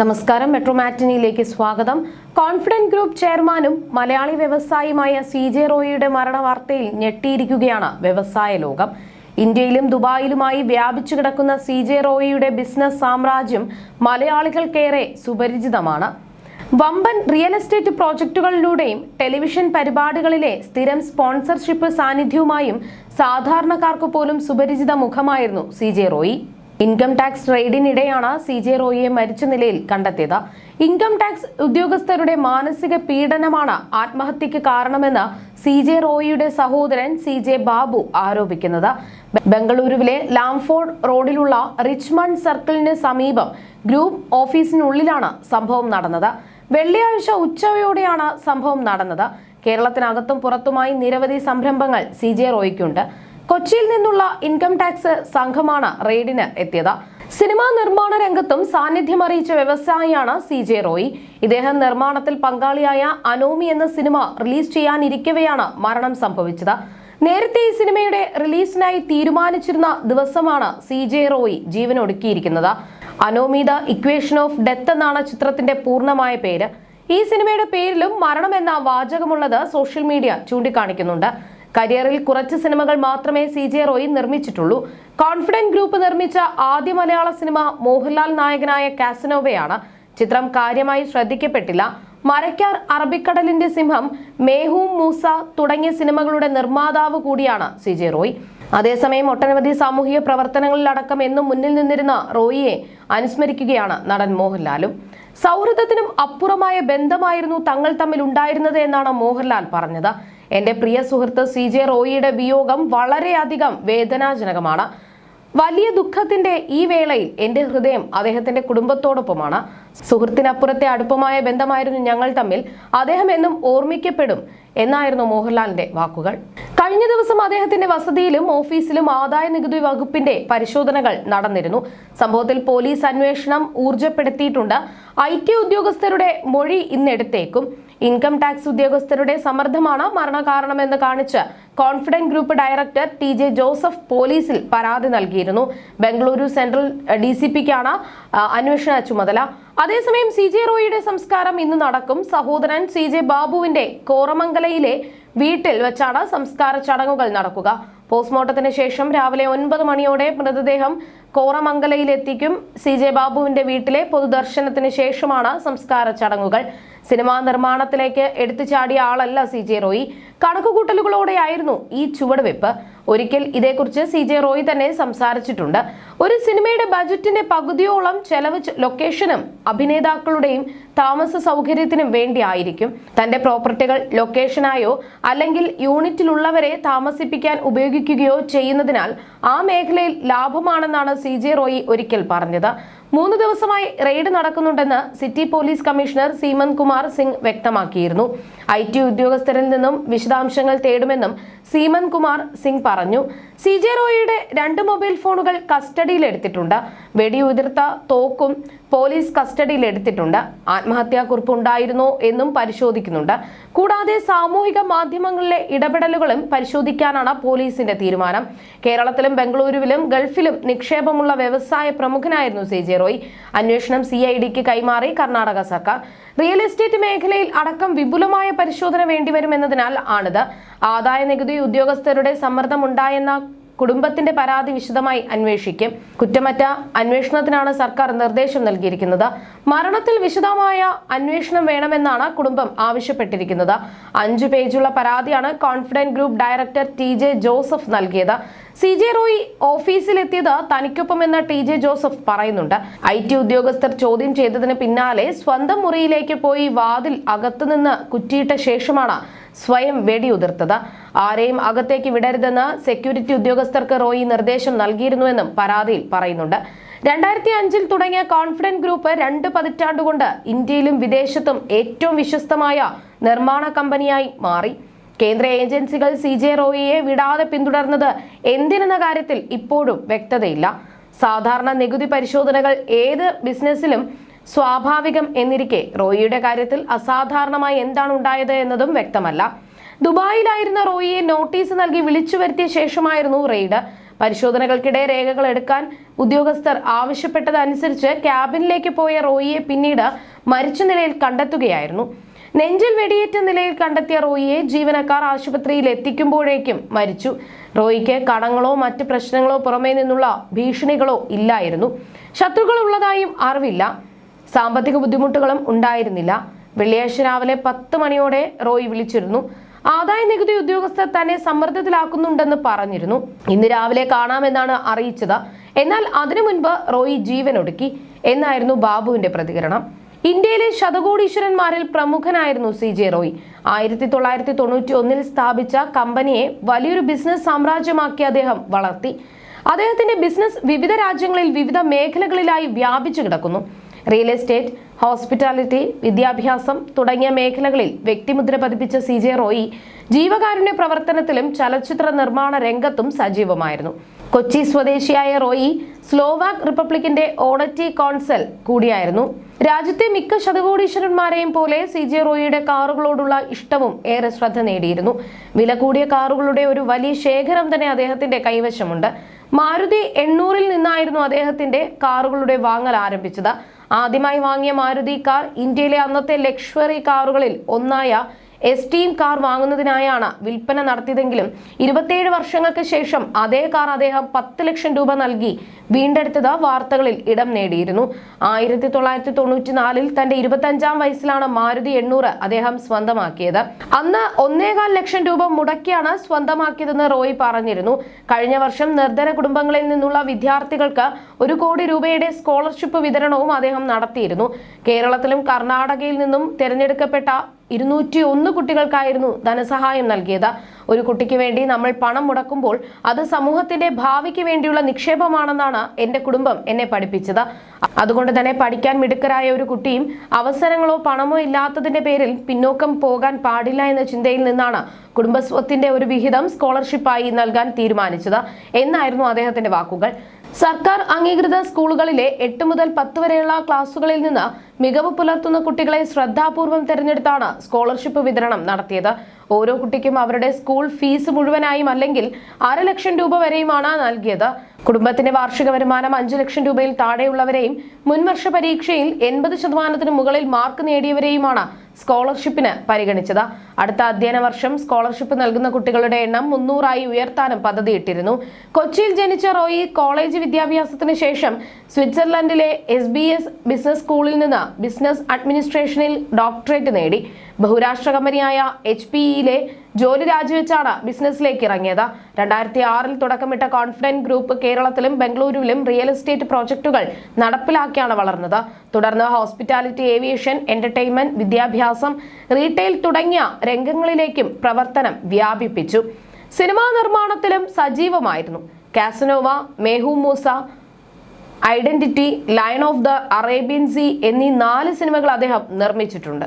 നമസ്കാരം മെട്രോ മാറ്റിനിയിലേക്ക് സ്വാഗതം. Confident group ചെയർമാനും മലയാളി വ്യവസായിയുമായ സി ജെ റോയിയുടെ മരണവാർത്തയിൽ ഞെട്ടിയിരിക്കുകയാണ് വ്യവസായ ലോകം. ഇന്ത്യയിലും ദുബായിലുമായി വ്യാപിച്ചു കിടക്കുന്ന സി ജെ റോയിയുടെ ബിസിനസ് സാമ്രാജ്യം മലയാളികൾക്കേറെ സുപരിചിതമാണ്. വമ്പൻ റിയൽ എസ്റ്റേറ്റ് പ്രോജക്റ്റുകളിലൂടെയും ടെലിവിഷൻ പരിപാടികളിലെ സ്ഥിരം സ്പോൺസർഷിപ്പ് സാന്നിധ്യവുമായും സാധാരണക്കാർക്ക് പോലും സുപരിചിത മുഖമായിരുന്നു C J Roy. Income tax റെയ്ഡിനിടെയാണ് C J റോയിയെ മരിച്ച നിലയിൽ കണ്ടെത്തിയത്. ഇൻകം ടാക്സ് ഉദ്യോഗസ്ഥരുടെ മാനസിക പീഡനമാണ് ആത്മഹത്യക്ക് കാരണമെന്ന് സി ജെ റോയിയുടെ സഹോദരൻ സി ജെ ബാബു ആരോപിക്കുന്നത്. ബംഗളൂരുവിലെ ലാംഫോർഡ് റോഡിലുള്ള റിച്ച്മണ്ട് സർക്കിളിന് സമീപം ഗ്രൂപ്പ് ഓഫീസിനുള്ളിലാണ് സംഭവം നടന്നത്. വെള്ളിയാഴ്ച ഉച്ചയോടെയാണ് സംഭവം നടന്നത്. കേരളത്തിനകത്തും പുറത്തുമായി നിരവധി സംരംഭങ്ങൾ സി ജെ റോയ്ക്കുണ്ട്. കൊച്ചിയിൽ നിന്നുള്ള ഇൻകം ടാക്സ് സംഘമാണ് റെയ്ഡിന് എത്തിയത്. സിനിമാ നിർമ്മാണ രംഗത്തും സാന്നിധ്യം അറിയിച്ച വ്യവസായിയാണ് സി ജെ റോയി. ഇദ്ദേഹം നിർമ്മാണത്തിൽ പങ്കാളിയായ അനോമി എന്ന സിനിമ റിലീസ് ചെയ്യാനിരിക്കവെയാണ് മരണം സംഭവിച്ചത്. നേരത്തെ ഈ സിനിമയുടെ റിലീസിനായി തീരുമാനിച്ചിരുന്ന ദിവസമാണ് C J Roy ജീവനൊടുക്കിയിരിക്കുന്നത്. Anomie the equation of death എന്നാണ് ചിത്രത്തിന്റെ പൂർണമായ പേര്. ഈ സിനിമയുടെ പേരിലും മരണം എന്ന വാചകമുള്ളത് സോഷ്യൽ മീഡിയ ചൂണ്ടിക്കാണിക്കുന്നുണ്ട്. കരിയറിൽ കുറച്ച് സിനിമകൾ മാത്രമേ സി ജെ റോയി നിർമ്മിച്ചിട്ടുള്ളൂ. കോൺഫിഡന്റ് ഗ്രൂപ്പ് നിർമ്മിച്ച ആദ്യ മലയാള സിനിമ മോഹൻലാൽ നായകനായ കാസനോവയാണ്. ചിത്രം കാര്യമായി ശ്രദ്ധിക്കപ്പെട്ടില്ല. മരക്കാർ അറബിക്കടലിന്റെ സിംഹം മേഹൂം മൂസ തുടങ്ങിയ സിനിമകളുടെ നിർമ്മാതാവ് കൂടിയാണ് സി ജെ റോയ്. അതേസമയം ഒട്ടനവധി സാമൂഹിക പ്രവർത്തനങ്ങളിലടക്കം എന്നും മുന്നിൽ നിന്നിരുന്ന റോയിയെ അനുസ്മരിക്കുകയാണ് നടൻ മോഹൻലാലും. സൗഹൃദത്തിനും അപ്പുറമായ ബന്ധമായിരുന്നു തങ്ങൾ തമ്മിൽ ഉണ്ടായിരുന്നത് എന്നാണ് മോഹൻലാൽ പറഞ്ഞത്. എന്റെ പ്രിയ സുഹൃത്ത് സി ജെ റോയിയുടെ വിയോഗം വളരെയധികം വേദനാജനകമാണ്. വലിയ ദുഃഖത്തിന്റെ ഈ വേളയിൽ എന്റെ ഹൃദയം അദ്ദേഹത്തിന്റെ കുടുംബത്തോടൊപ്പമാണ്. സുഹൃത്തിനപ്പുറത്തെ അടുപ്പമായ ബന്ധമായിരുന്നു ഞങ്ങൾ തമ്മിൽ. അദ്ദേഹം എന്നും ഓർമ്മിക്കപ്പെടും എന്നായിരുന്നു മോഹൻലാലിന്റെ വാക്കുകൾ. കഴിഞ്ഞ ദിവസം അദ്ദേഹത്തിന്റെ വസതിയിലും ഓഫീസിലും ആദായ നികുതി വകുപ്പിന്റെ പരിശോധനകൾ നടന്നിരുന്നു. സംഭവത്തിൽ പോലീസ് അന്വേഷണം ഊർജപ്പെടുത്തിയിട്ടുണ്ട് ടി ഉദ്യോഗസ്ഥരുടെ മൊഴി ഇന്നെടുത്തേക്കും. ഇൻകം ടാക്സ് ഉദ്യോഗസ്ഥരുടെ സമ്മർദ്ദമാണ് മരണകാരണമെന്ന് കാണിച്ച് Confident Group director T J Joseph പോലീസിൽ പരാതി നൽകിയിരുന്നു ബംഗളൂരു സെൻട്രൽ ഡി സി പിക്കാണ് അന്വേഷണ ചുമതല. അതേസമയം സി ജെ റോയിയുടെ സംസ്കാരം ഇന്ന് നടക്കും. സഹോദരൻ സി ജെ ബാബുവിന്റെ കോറമംഗലയിലെ വീട്ടിൽ വെച്ചാണ് സംസ്കാര ചടങ്ങുകൾ നടക്കുക. പോസ്റ്റ്മോർട്ടത്തിന് ശേഷം രാവിലെ ഒൻപത് മണിയോടെ മൃതദേഹം കോറമംഗലയിലെത്തിക്കും. സി ജെ ബാബുവിന്റെ വീട്ടിലെ പൊതുദർശനത്തിന് ശേഷമാണ് സംസ്കാര ചടങ്ങുകൾ. സിനിമാ നിർമ്മാണത്തിലേക്ക് എടുത്തു ചാടിയ ആളല്ല സി ജെ റോയി. കണക്കുകൂട്ടലുകളോടെയായിരുന്നു ഈ ചുവടുവെപ്പ്. ഒരിക്കൽ ഇതേക്കുറിച്ച് സി ജെ റോയി തന്നെ സംസാരിച്ചിട്ടുണ്ട്. ഒരു സിനിമയുടെ ബജറ്റിന്റെ പകുതിയോളം ചെലവ് ലൊക്കേഷനും അഭിനേതാക്കളുടെയും താമസ സൗകര്യത്തിനും വേണ്ടി ആയിരിക്കും തന്റെ പ്രോപ്പർട്ടികൾ ലൊക്കേഷനായോ അല്ലെങ്കിൽ യൂണിറ്റിലുള്ളവരെ താമസിപ്പിക്കാൻ ഉപയോഗിക്കുകയോ ചെയ്യുന്നതിനാൽ ആ മേഖലയിൽ ലാഭമാണെന്നാണ് സി ജെ റോയി ഒരിക്കൽ പറഞ്ഞത്. മൂന്ന് ദിവസമായി റെയ്ഡ് നടക്കുന്നുണ്ടെന്ന് city police commissioner Seemanth Kumar Singh വ്യക്തമാക്കിയിരുന്നു. ഐ ടി ഉദ്യോഗസ്ഥരിൽ നിന്നും വിശദാംശങ്ങൾ തേടുമെന്നും സീമന്ത് കുമാർ സിംഗ് പറഞ്ഞു. സി ജെ റോയിയുടെ രണ്ട് മൊബൈൽ ഫോണുകൾ കസ്റ്റഡിയിലെടുത്തിട്ടുണ്ട്. വെടിയുതിർത്ത തോക്കും പോലീസ് കസ്റ്റഡിയിലെടുത്തിട്ടുണ്ട്. ആത്മഹത്യാ ആത്മഹത്യാക്കുറിപ്പ് ഉണ്ടായിരുന്നോ എന്നും പരിശോധിക്കുന്നുണ്ട്. കൂടാതെ സാമൂഹിക മാധ്യമങ്ങളിലെ ഇടപെടലുകളും പരിശോധിക്കാനാണ് പോലീസിന്റെ തീരുമാനം. കേരളത്തിലും ബംഗളൂരുവിലും ഗൾഫിലും നിക്ഷേപമുള്ള വ്യവസായ പ്രമുഖനായിരുന്നു സി ജെ റോയ്. അന്വേഷണം സി ഐ ഡിക്ക് കൈമാറി കർണാടക സർക്കാർ. റിയൽ എസ്റ്റേറ്റ് മേഖലയിൽ അടക്കം വിപുലമായ പരിശോധന വേണ്ടിവരുമെന്നതിനാൽ ആണിത്. ആദായ നികുതി ഉദ്യോഗസ്ഥരുടെ സമ്മർദ്ദമുണ്ടായെന്ന കുടുംബത്തിന്റെ പരാതി വിശദമായി അന്വേഷിക്കും. കുറ്റമറ്റ അന്വേഷണത്തിനാണ് സർക്കാർ നിർദ്ദേശം നൽകിയിരിക്കുന്നത്. മരണത്തിൽ വിശദമായ അന്വേഷണം വേണമെന്നാണ് കുടുംബം ആവശ്യപ്പെട്ടിരിക്കുന്നത്. അഞ്ചു പേജുള്ള പരാതിയാണ് confident group director T J Joseph നൽകിയത്. സി ജെ റോയി ഓഫീസിലെത്തിയത് തനിക്കൊപ്പമെന്ന് ടി ജെ ജോസഫ് പറയുന്നുണ്ട്. ഐ ടി ഉദ്യോഗസ്ഥർ ചോദ്യം ചെയ്തതിന് പിന്നാലെ സ്വന്തം മുറിയിലേക്ക് പോയി വാതിൽ അകത്തുനിന്ന് കുറ്റിയിട്ട ശേഷമാണ് സ്വയം വെടിയുതിർത്തത്. ആരെയും അകത്തേക്ക് വിടരുതെന്ന് സെക്യൂരിറ്റി ഉദ്യോഗസ്ഥർക്ക് റോയി നിർദ്ദേശം നൽകിയിരുന്നുവെന്നും പരാതിയിൽ പറയുന്നുണ്ട്. രണ്ടായിരത്തി അഞ്ചിൽ തുടങ്ങിയ കോൺഫിഡന്റ് ഗ്രൂപ്പ് രണ്ട് പതിറ്റാണ്ടുകൊണ്ട് ഇന്ത്യയിലും വിദേശത്തും ഏറ്റവും വിശ്വസ്തമായ നിർമ്മാണ കമ്പനിയായി മാറി. കേന്ദ്ര ഏജൻസികൾ സി ജെ റോയിയെ വിടാതെ പിന്തുടർന്നത് എന്തിനെന്ന കാര്യത്തിൽ ഇപ്പോഴും വ്യക്തതയില്ല. സാധാരണ നികുതി പരിശോധനകൾ ഏത് ബിസിനസ്സിലും സ്വാഭാവികം എന്നിരിക്കെ റോയിയുടെ കാര്യത്തിൽ അസാധാരണമായി എന്താണ് ഉണ്ടായത് എന്നതും വ്യക്തമല്ല. ദുബായിലായിരുന്ന റോയിയെ നോട്ടീസ് നൽകി വിളിച്ചു വരുത്തിയ ശേഷമായിരുന്നു റെയ്ഡ്. പരിശോധനകൾക്കിടെ രേഖകൾ എടുക്കാൻ ഉദ്യോഗസ്ഥർ ആവശ്യപ്പെട്ടതനുസരിച്ച് ക്യാബിനിലേക്ക് പോയ റോയിയെ പിന്നീട് മരിച്ച നിലയിൽ കണ്ടെത്തുകയായിരുന്നു. നെഞ്ചിൽ വെടിയേറ്റ നിലയിൽ കണ്ടെത്തിയ റോയിയെ ജീവനക്കാർ ആശുപത്രിയിൽ എത്തിക്കുമ്പോഴേക്കും മരിച്ചു. റോയിക്ക് കടങ്ങളോ മറ്റ് പ്രശ്നങ്ങളോ പുറമേ നിന്നുള്ള ഭീഷണികളോ ഇല്ലായിരുന്നു. ശത്രുക്കൾ ഉള്ളതായും അറിവില്ല. സാമ്പത്തിക ബുദ്ധിമുട്ടുകളും ഉണ്ടായിരുന്നില്ല. വെള്ളിയാഴ്ച രാവിലെ പത്ത് മണിയോടെ റോയ് വിളിച്ചിരുന്നു. ആദായ നികുതി ഉദ്യോഗസ്ഥർ തന്നെ സമ്മർദ്ദത്തിലാക്കുന്നുണ്ടെന്ന് പറഞ്ഞിരുന്നു. ഇന്ന് രാവിലെ കാണാമെന്നാണ് അറിയിച്ചത്. എന്നാൽ അതിനു മുൻപ് റോയി ജീവനൊടുക്കി. എന്നായിരുന്നു ബാബുവിന്റെ പ്രതികരണം. ഇന്ത്യയിലെ ശതകോടീശ്വരന്മാരിൽ പ്രമുഖനായിരുന്നു സി ജെ റോയ്. ആയിരത്തി തൊള്ളായിരത്തി തൊണ്ണൂറ്റി ഒന്നിൽ സ്ഥാപിച്ച കമ്പനിയെ വലിയൊരു ബിസിനസ് സാമ്രാജ്യമാക്കി അദ്ദേഹം വളർത്തി. അദ്ദേഹത്തിന്റെ ബിസിനസ് വിവിധ രാജ്യങ്ങളിൽ വിവിധ മേഖലകളിലായി വ്യാപിച്ചു കിടക്കുന്നു. റിയൽ എസ്റ്റേറ്റ് ഹോസ്പിറ്റാലിറ്റി വിദ്യാഭ്യാസം തുടങ്ങിയ മേഖലകളിൽ വ്യക്തിമുദ്ര പതിപ്പിച്ച സി ജെ റോയി ജീവകാരുണ്യ പ്രവർത്തനത്തിലും ചലച്ചിത്ര നിർമ്മാണ രംഗത്തും സജീവമായിരുന്നു. കൊച്ചി സ്വദേശിയായ റോയി സ്ലോവാക് റിപ്പബ്ലിക്കിന്റെ ഓണറ്റി കോൺസൽ കൂടിയായിരുന്നു. രാജ്യത്തെ മിക്ക ശതകോടീശ്വരന്മാരെയും പോലെ സി ജെ റോയിയുടെ കാറുകളോടുള്ള ഇഷ്ടവും ഏറെ ശ്രദ്ധ നേടിയിരുന്നു. വില കൂടിയ കാറുകളുടെ ഒരു വലിയ ശേഖരം തന്നെ അദ്ദേഹത്തിന്റെ കൈവശമുണ്ട്. മാരുതി എണ്ണൂറിൽ നിന്നായിരുന്നു അദ്ദേഹത്തിന്റെ കാറുകളുടെ വാങ്ങൽ ആരംഭിച്ചത്. ആദ്യമായി വാങ്ങിയ മാരുതി കാർ ഇന്ത്യയിലെ അന്നത്തെ ലക്ഷറി കാറുകളിൽ ഒന്നായ എസ്റ്റീം കാർ വാങ്ങുന്നതിനായാണ് വിൽപ്പന നടത്തിയതെങ്കിലും ഇരുപത്തിയേഴ് വർഷങ്ങൾക്ക് ശേഷം അതേ കാർ അദ്ദേഹം പത്ത് ലക്ഷം രൂപ നൽകി. വീണ്ടെടുത്തത് വാർത്തകളിൽ ഇടം നേടിയിരുന്നു. ആയിരത്തി തൊള്ളായിരത്തി തൊണ്ണൂറ്റി നാലിൽ തന്റെ ഇരുപത്തഞ്ചാം വയസ്സിലാണ് മാരുതി എണ്ണൂറ് അദ്ദേഹം സ്വന്തമാക്കിയത്. അന്ന് ഒന്നേകാൽ ലക്ഷം രൂപ മുടക്കിയാണ് സ്വന്തമാക്കിയതെന്ന് റോയ് പറഞ്ഞിരുന്നു. കഴിഞ്ഞ വർഷം നിർധന കുടുംബങ്ങളിൽ നിന്നുള്ള വിദ്യാർത്ഥികൾക്ക് ഒരു കോടി രൂപയുടെ സ്കോളർഷിപ്പ് വിതരണവും അദ്ദേഹം നടത്തിയിരുന്നു. കേരളത്തിലും കർണാടകയിൽ നിന്നും തിരഞ്ഞെടുക്കപ്പെട്ട ഇരുന്നൂറ്റി ഒന്ന് കുട്ടികൾക്കായിരുന്നു ധനസഹായം നൽകിയത്. ഒരു കുട്ടിക്ക് വേണ്ടി നമ്മൾ പണം മുടക്കുമ്പോൾ അത് സമൂഹത്തിന്റെ ഭാവിക്ക് വേണ്ടിയുള്ള നിക്ഷേപമാണെന്നാണ് എന്റെ കുടുംബം എന്നെ പഠിപ്പിച്ചത്. അതുകൊണ്ട് തന്നെ പഠിക്കാൻ മിടുക്കരായ ഒരു കുട്ടിയും അവസരങ്ങളോ പണമോ ഇല്ലാത്തതിന്റെ പേരിൽ പിന്നോക്കം പോകാൻ പാടില്ല എന്ന ചിന്തയിൽ നിന്നാണ് കുടുംബസ്വത്തിന്റെ ഒരു വിഹിതം സ്കോളർഷിപ്പായി നൽകാൻ തീരുമാനിച്ചത്. എന്നായിരുന്നു അദ്ദേഹത്തിന്റെ വാക്കുകൾ. സർക്കാർ അംഗീകൃത സ്കൂളുകളിലെ എട്ട് മുതൽ പത്ത് വരെയുള്ള ക്ലാസുകളിൽ നിന്ന് മികവ് പുലർത്തുന്ന കുട്ടികളെ ശ്രദ്ധാപൂർവം തിരഞ്ഞെടുത്താണ് സ്കോളർഷിപ്പ് വിതരണം നടത്തിയത്. ഓരോ കുട്ടിക്കും അവരുടെ സ്കൂൾ ഫീസ് മുഴുവനായും അല്ലെങ്കിൽ അര ലക്ഷം രൂപ വരെയുമാണ് നൽകിയത്. കുടുംബത്തിന്റെ വാർഷിക വരുമാനം അഞ്ചു ലക്ഷം രൂപയിൽ താഴെയുള്ളവരെയും മുൻവർഷ പരീക്ഷയിൽ എൺപത് ശതമാനത്തിന് മുകളിൽ മാർക്ക് നേടിയവരെയുമാണ് സ്കോളർഷിപ്പിന് പരിഗണിച്ചത്. അടുത്ത അധ്യയന വർഷം സ്കോളർഷിപ്പ് നൽകുന്ന കുട്ടികളുടെ എണ്ണം മുന്നൂറായി ഉയർത്താനും പദ്ധതിയിട്ടിരുന്നു. കൊച്ചിയിൽ ജനിച്ച റോയി കോളേജ് വിദ്യാഭ്യാസത്തിന് ശേഷം സ്വിറ്റ്സർലൻഡിലെ എസ് ബി എസ് ബിസിനസ് സ്കൂളിൽ നിന്ന് ബിസിനസ് അഡ്മിനിസ്ട്രേഷനിൽ ഡോക്ടറേറ്റ് നേടി. ബഹുരാഷ്ട്ര കമ്പനിയായ എച്ച് പി ഇയിലെ ജോലി രാജിവെച്ചാണ് ബിസിനസ്സിലേക്ക് ഇറങ്ങിയത്. രണ്ടായിരത്തി ആറിൽ തുടക്കമിട്ട കോൺഫിഡന്റ് ഗ്രൂപ്പ് കേരളത്തിലും ബംഗളൂരുവിലും റിയൽ എസ്റ്റേറ്റ് പ്രോജക്റ്റുകൾ നടപ്പിലാക്കിയാണ് വളർന്നത്. തുടർന്ന് ഹോസ്പിറ്റാലിറ്റി ഏവിയേഷൻ എന്റർടൈൻമെന്റ് വിദ്യാഭ്യാസം റീറ്റെയിൽ തുടങ്ങിയ രംഗങ്ങളിലേക്കും പ്രവർത്തനം വ്യാപിപ്പിച്ചു. സിനിമാ നിർമ്മാണത്തിലും സജീവമായിരുന്നു. Casanova മേഹു Musa identity lion of the Arabian sea എന്നീ നാല് സിനിമകൾ അദ്ദേഹം നിർമ്മിച്ചിട്ടുണ്ട്.